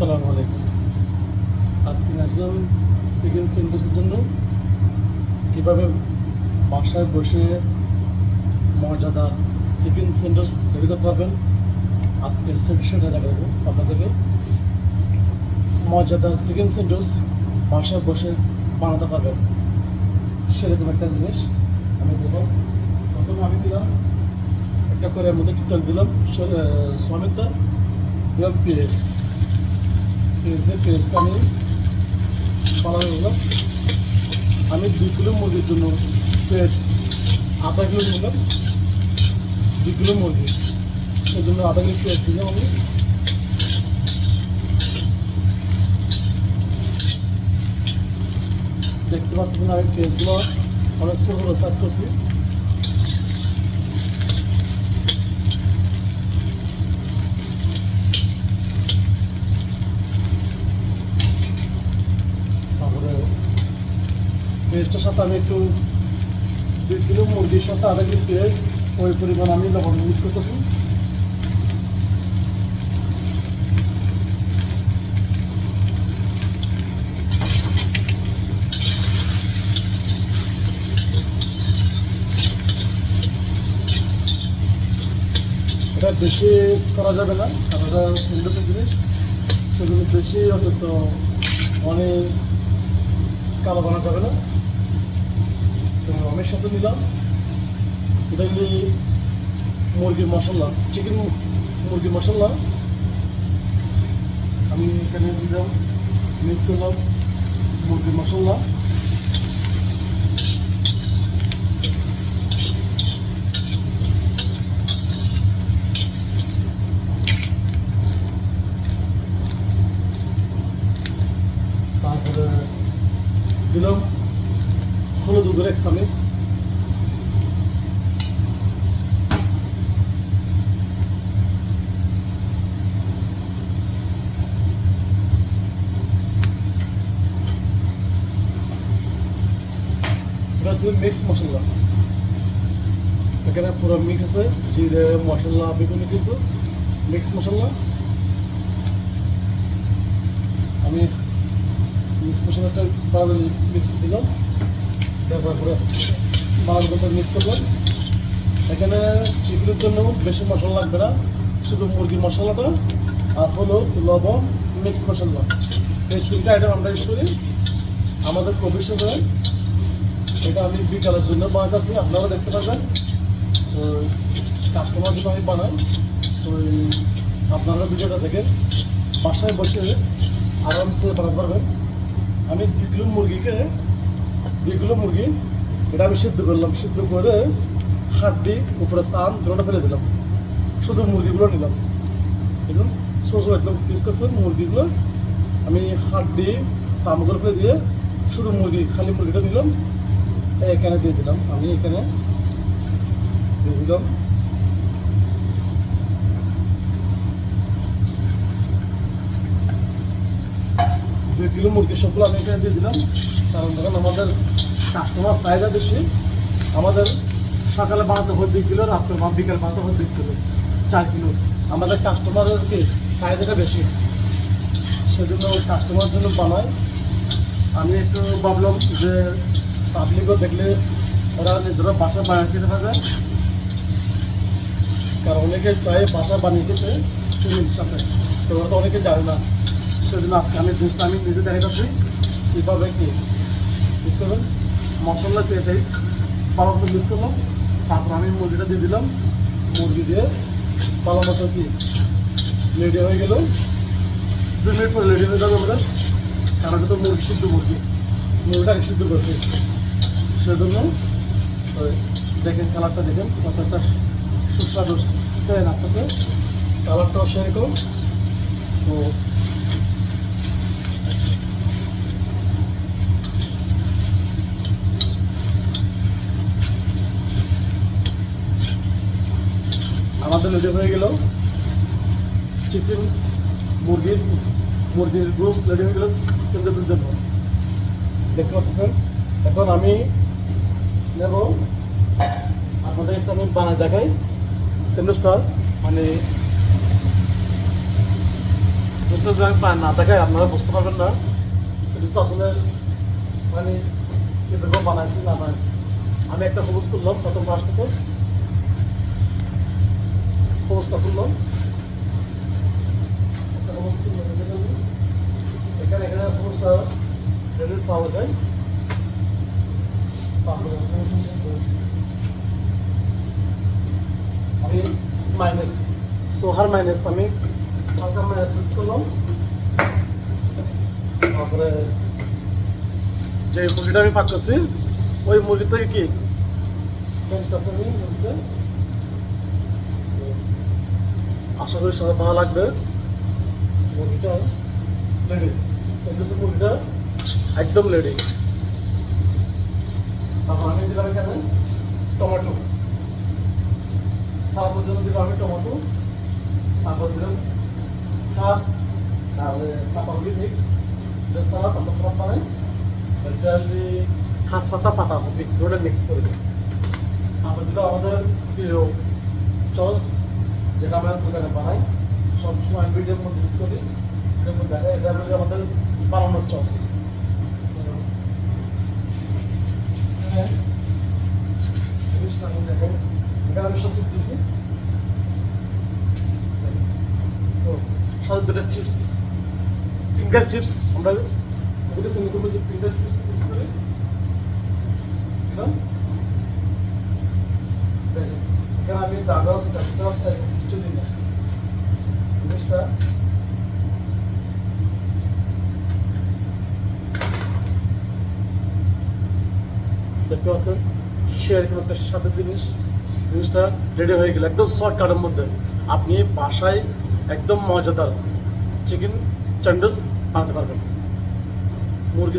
আসসালামু আলাইকুম। আজকে আসলাম চিকেন স্যান্ডউইচের জন্য। কীভাবে বাসায় বসে মজাদার চিকেন স্যান্ডউইচ তৈরি করতে পারবেন আজকে সেটা দেখাবো আপনাদেরকে। মজাদার চিকেন স্যান্ডউইচ বাসায় বসে বানাতে পারবেন, সেরকম একটা জিনিস আমি দেবো প্রথমে আমি দিলাম, একটা করে মধ্যে তেল দিলাম সমেত দিলাম পেঁয়াজ পেঁয়াজ পেঁয়াজটা আমি বানানো নিলাম আমি দুই কিলো মুরগির জন্য পেঁয়াজ, আধা কিলো নিলাম। দুই কিলো মুরগি। সেই জন্য আধা কিলো পেঁয়াজ দিলাম আমি। দেখতে পাচ্ছেন আমি পেঁয়াজগুলো অনেক ছোটো ছোটো করছি তারপরে পেঁয়াজটার সাথে আমি একটু দুই কিলো মুরগির সাথে আধা কিলো পেঁয়াজ ওই পরিমাণ আমি লবণ ইউজ করতেছি। এটা বেশি করা যাবে না, কারণ এটা সিন্ডাসের জিনিস। সেগুলো বেশি অন্তত অনেক কালো বানা যাবে না। আমি সাথে নিলাম। এটা মুরগির মশলা চিকেন মুরগির মশলা। আমি এখানে দিলাম মিক্স করলাম মুরগির মশলা তারপরে দিলাম হলুদ উদর এক চামিচ এটা হচ্ছে মিক্স মশলা। এখানে পুরো মিক্স জিরে, মশলা বিভিন্ন কিছু মিক্স মশলা। আমি মিক্স মশলাটা মিক্স দিলাম। তারপরে করে মিক্স করলাম। এখানে চিকেনের জন্য বেশি মশলা লাগবে না, শুধু মুরগির মশলাটা আর হলো লবণ মিক্স মশলা। এই তিনটা আইটেম আমরা ইউজ করি। আমাদের প্রফেশনে এটা আমি বিকালের জন্য বানাতেছি আপনারা দেখতে পাবেন তো কাস্টমার জন্য আমি বানাই, তো আপনারা ভিডিওটা দেখেন। বাসায় বসে আরামসে বানাতে পারবেন। আমি দুই কিলো মুরগিকে, দুই কিলো মুরগি, এটা আমি সিদ্ধ করলাম। সিদ্ধ করে হাড্ডি উপরে সান দুটোটা ফেলে দিলাম। শুধু মুরগিগুলো নিলাম। একদম ছোটো একদম পিস করছে মুরগিগুলো। আমি হাড্ডি সামগুলো ফেলে দিয়ে শুধু মুরগি খালি মুরগিটা নিলাম। এখানে দিয়ে দিলাম। আমি এখানে দিয়ে দিলাম। দুই কিলো মুরগি সবগুলো আমি এখানে দিয়ে দিলাম। কারণ দেখেন আমাদের কাস্টমার চাহিদা বেশি, আমাদের সকালে বানাতে হয় দুই কিলো, রাত্রে বা বিকেল বানাতে হয় দুই কিলো, চার কিলো। আমাদের কাস্টমারের কি চাহিদাটা বেশি? সেজন্য কাস্টমার জন্য বানাই আমি একটু ভাবলাম যে পাবলিকও দেখলে ওরা নিজেরা বাসা বানিয়ে খেতে পারবে। কারণ অনেকে চায় বাসা বানিয়ে খেতে চিনির সাথে তো ওরা তো অনেকে জানে না। সেজন্য আজকে আমি জিনিসটা আমি নিজে দেখে যাচ্ছি কীভাবে কি। মিক্স করবেন মশলা পেয়েছে ভালো মতো মিক্স করলাম। তারপর আমি মুরগিটা দিয়ে দিলাম। মুরগি দিয়ে ভালো মতো কি রেডি হয়ে গেল। দুই মিনিট পরে রেডি হয়ে যাবে আমাদের। কারণ তো মুরগি সিদ্ধ মুরগি। মুরগিটাকে সিদ্ধ করছে। সেজন্য দেখেন, কালারটা দেখেন কত একটা সুস্বাদু সেন আসতেছে। কালারটাও সেরকম। তো আমাদের রেডি হয়ে গেল চিকেন মুরগির মুরগির গোস্ত রেডি হয়ে গেল স্যান্ডউইচের জন্য। দেখতে পাচ্ছেন? এখন আমি নেব। আপনাদের একটা আমি বানায় দেখাই। স্যান্ডউইচটা মানে সেটা যদি আমি না দেখাই, আপনারা বুঝতে পারবেন না। সেটা আসলে মানে বানাইছি, না বানাইছি। আমি একটা সবুজ করলাম প্রথম ফার্স্টে সবুজটা করলাম একটা সবুজ করলাম এখানে আমি। এখানে এখানে সবুজটা রেডি পাওয়া যায় তারপরে আমি মাইনাস সোহার মাইনাস আমি হালকা মাইনাস ইউজ করলাম। তারপরে যে মুরগিটা আমি পাচ্ছি ওই মুরগি থেকে কি আশা করি সবাই ভালো লাগবে। মুরগিটা রেডি সেগুলো মুরগিটা একদম রেডি তারপর আমি দিলাম এখানে টমেটো সালাদের জন্য দিলাম আমি টমেটো, তারপর দিলাম খাস তারপরে পাতাগুলি মিক্স সালাদ, আমরা সালাদ বানাই। এটা যে খাস পাতা পাতা হবে, ওটা মিক্স করে দিই তারপর দিলাম আমাদের প্রিয় চস যেটা আমরা দোকানে বানাই। সবসময় ভিডিওর মধ্যে ইউজ করি। এটার দেখা, এটা হলো আমাদের বানানোর চস হ্যাঁ। দেখেন আমি সব কিছু দিছি। দুটো চিপস ফিঙ্গার চিপস আমরা যে ফিঙ্গার চিপস ইউজ করি এখানে আমি দাদা সেটা কিছু দিই না। জিনিসটা দেখতে পাচ্ছেন শেয়ার একটা সাথে জিনিস। জিনিসটা রেডি হয়ে গেল, একদম শর্ট শর্টকাটের মধ্যে। আপনি বাসায় একদম মজাদার চিকেন চান্ডুস বানাতে পারবেন। মুরগি